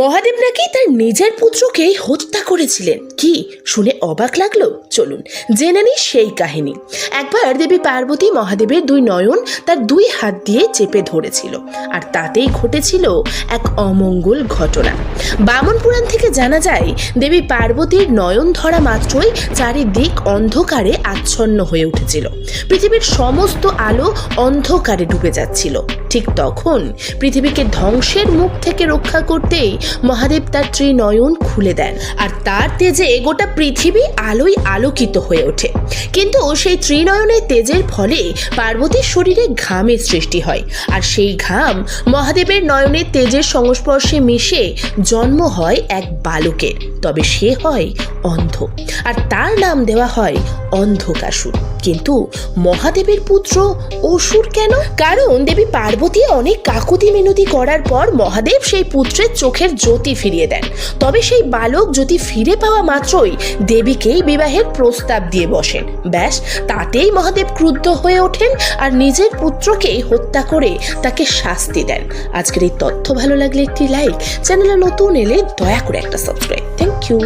মহাদেব নাকি তার নিজের পুত্রকে হত্যা করেছিলেন। কি? শুনে অবাক লাগল? চলুন, জেনে নিই সেই কাহিনী। একবার দেবী পার্বতী মহাদেবের দুই নয়ন তার দুই হাত দিয়ে চেপে ধরেছিল, আর তাতেই ঘটেছিল এক অমঙ্গল ঘটনা। বামন পুরাণ থেকে জানা যায়, দেবী পার্বতীর নয়ন ধরা মাত্রই চারিদিক অন্ধকারে আচ্ছন্ন হয়ে উঠেছিল। পৃথিবীর সমস্ত আলো অন্ধকারে ডুবে যাচ্ছিল। ঠিক তখন পৃথিবীকে ধ্বংসের মুখ থেকে রক্ষা করতেই মহাদেব তার ত্রিনয়ন খুলে দেন। আর তার তেজে গোটা পৃথিবী আলোয় আলোকিত হয়ে ওঠে। কিন্তু সেই ত্রিনয়নের তেজের ফলে পার্বতীর শরীরে ঘামের সৃষ্টি হয়। আর সেই ঘাম মহাদেবের নয়নের তেজের সংস্পর্শে মিশে জন্ম হয় এক বালকের তবে সে হয় অন্ধ। আর তার নাম দেওয়া হয় অন্ধকাসুর কিন্তু মহাদেবের পুত্র অসুর কেন? কারণ দেবী পার্বতী অনেক কাকুতি মিনতি করার পর মহাদেব সেই পুত্রের চোখের জ্যোতি ফিরিয়ে দেন। তবে সেই বালক জ্যোতি ফিরে পাওয়া মাত্রই দেবীকেই বিবাহের প্রস্তাব দিয়ে বসেন। ব্যাস, তাতেই মহাদেব ক্রুদ্ধ হয়ে ওঠেন আর নিজের পুত্রকে হত্যা করে তাকে শাস্তি দেন। আজকের এই তথ্য ভালো লাগলে একটি লাইক, চ্যানেলে নতুন এলে দয়া করে একটা সাবস্ক্রাইব থ্যাংক ইউ